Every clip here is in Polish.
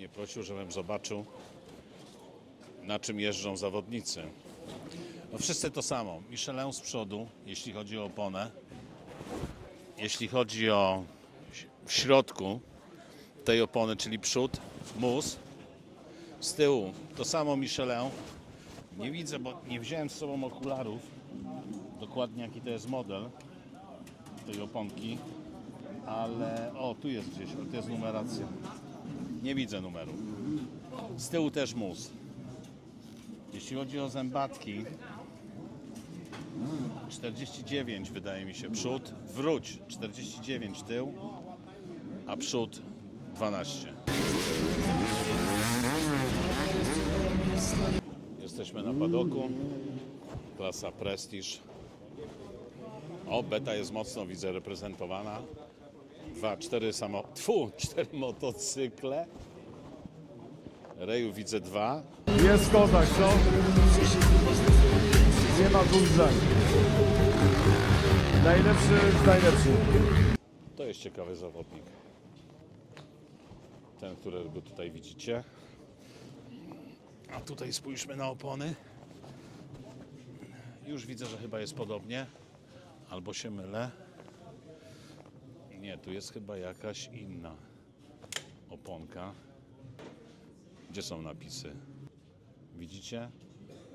mnie prosił, żebym zobaczył, na czym jeżdżą zawodnicy. No wszyscy to samo. Michelin z przodu, jeśli chodzi o oponę. Jeśli chodzi o w środku tej opony, czyli przód, mus. Z tyłu to samo Michelin. Nie widzę, bo nie wziąłem z sobą okularów. Dokładnie jaki to jest model tej oponki. Ale o, tu jest gdzieś, to jest numeracja. Nie widzę numeru. Z tyłu też mus. Jeśli chodzi o zębatki, 49 wydaje mi się przód, wróć 49 tył, a przód 12. Jesteśmy na padoku, klasa Prestige. O, beta jest mocno, widzę, reprezentowana. Dwa, cztery samo... Tfu, cztery motocykle. Reju widzę dwa. Jest kozak, co? Nie ma dwóch zdań. Najlepszy z najlepszych. To jest ciekawy zawodnik. Ten, którego tutaj widzicie. A tutaj spójrzmy na opony. Już widzę, że chyba jest podobnie. Albo się mylę. Nie, tu jest chyba jakaś inna oponka. Gdzie są napisy? Widzicie?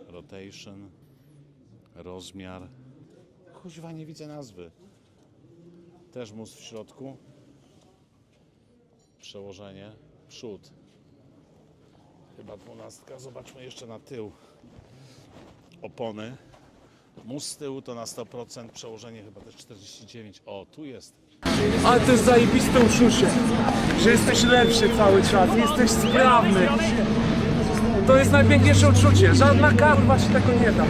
Rotation, rozmiar. Kuźwa, nie widzę nazwy. Też mus w środku. Przełożenie. Przód. Chyba dwunastka. Zobaczmy jeszcze na tył. Opony. Mus z tyłu to na 100%. Przełożenie chyba też 49. O, tu jest. Ale to jest zajebiste uczucie, że jesteś lepszy cały czas, jesteś sprawny. To jest najpiękniejsze uczucie. Żadna karma ci tego nie da.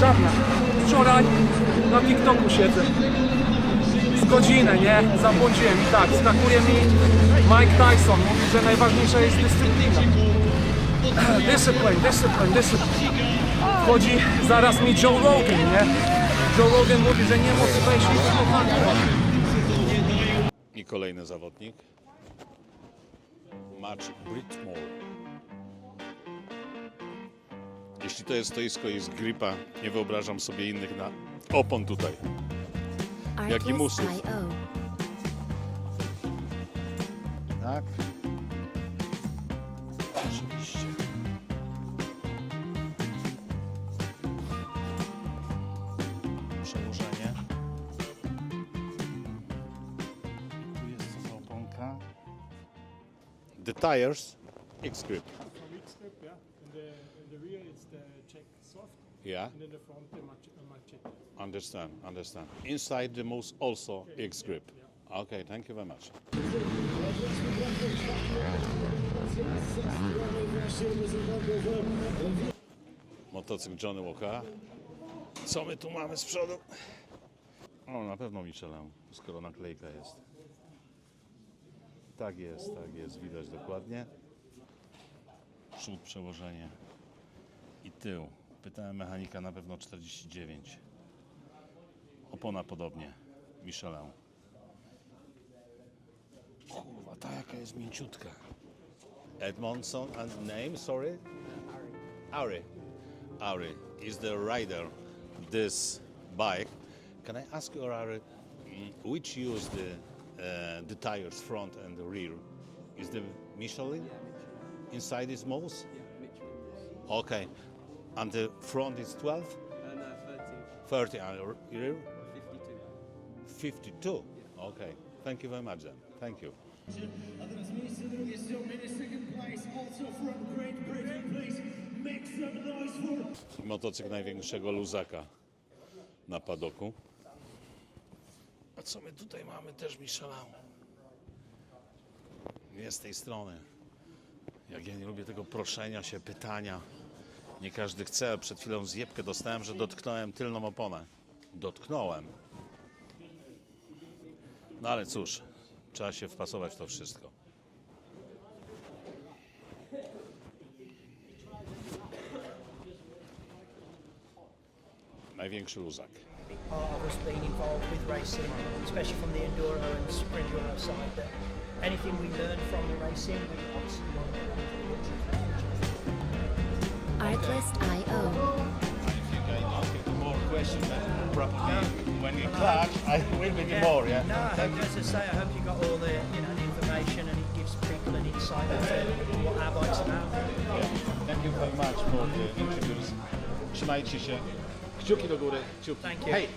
Żadna. Wczoraj na TikToku siedzę. Z godzinę, nie? Zabłądziłem i tak, skakuje mi Mike Tyson. Mówi, że najważniejsza jest dyscyplina. Discipline, discipline, discipline. Wchodzi zaraz mi Joe Rogan, nie? Joe Rogan mówi, że nie motivation, tylko motivation. I kolejny zawodnik. Match Britmore. Jeśli to jest stoisko i jest gripa, nie wyobrażam sobie innych na opon tutaj. Jaki musów. Artlist.io. Tak? Oczywiście. The tires. X-grip. From each strip, yeah. In the, in the rear, it's the check soft, Yeah, and in the front, the mach- uh, machete. understand, understand. Inside the moose also X-grip. Okay, thank you very much. Motocykl Johnny Walkera. Co my tu mamy z przodu? O, na pewno Michelin, skoro naklejka jest. Tak jest, tak jest, widać dokładnie. Przód, przełożenie i tył. Pytałem mechanika, na pewno 49. Opona podobnie, Michelin. Kurwa, ta jaka jest mięciutka. Edmondson, and name, sorry? Ari. Ari is the rider this bike. Can I ask you, Ari, which use the the tires front and the rear? Is the Michelin? Inside is Moss? Okay. And the front is 12? Uh, no, 30, 30 and the rear? 52. 52. Okay. Thank you very much then. Thank you. A teraz miejsce drugie Still in second place, also from Great Britain, please make some noise for Motocykl największego luzaka na padoku. A co my tutaj mamy? Też Michelin. Nie z tej strony. Jak ja nie lubię tego proszenia się, pytania. Nie każdy chce. Przed chwilą zjebkę dostałem, że dotknąłem tylną oponę. Dotknąłem. No ale cóż, trzeba się wpasować w to wszystko. Największy luzak. big part of us being involved with racing, especially from the enduro and sprint side, anything we learn from the racing, we obviously want to Artlist.io. When you clash, I will be more. Yeah. No, I hope, as I say, I hope you got all the you know the information and it gives people an insight into what our bike's. Yeah. Thank you very much for the interviews. Thank you. Hey.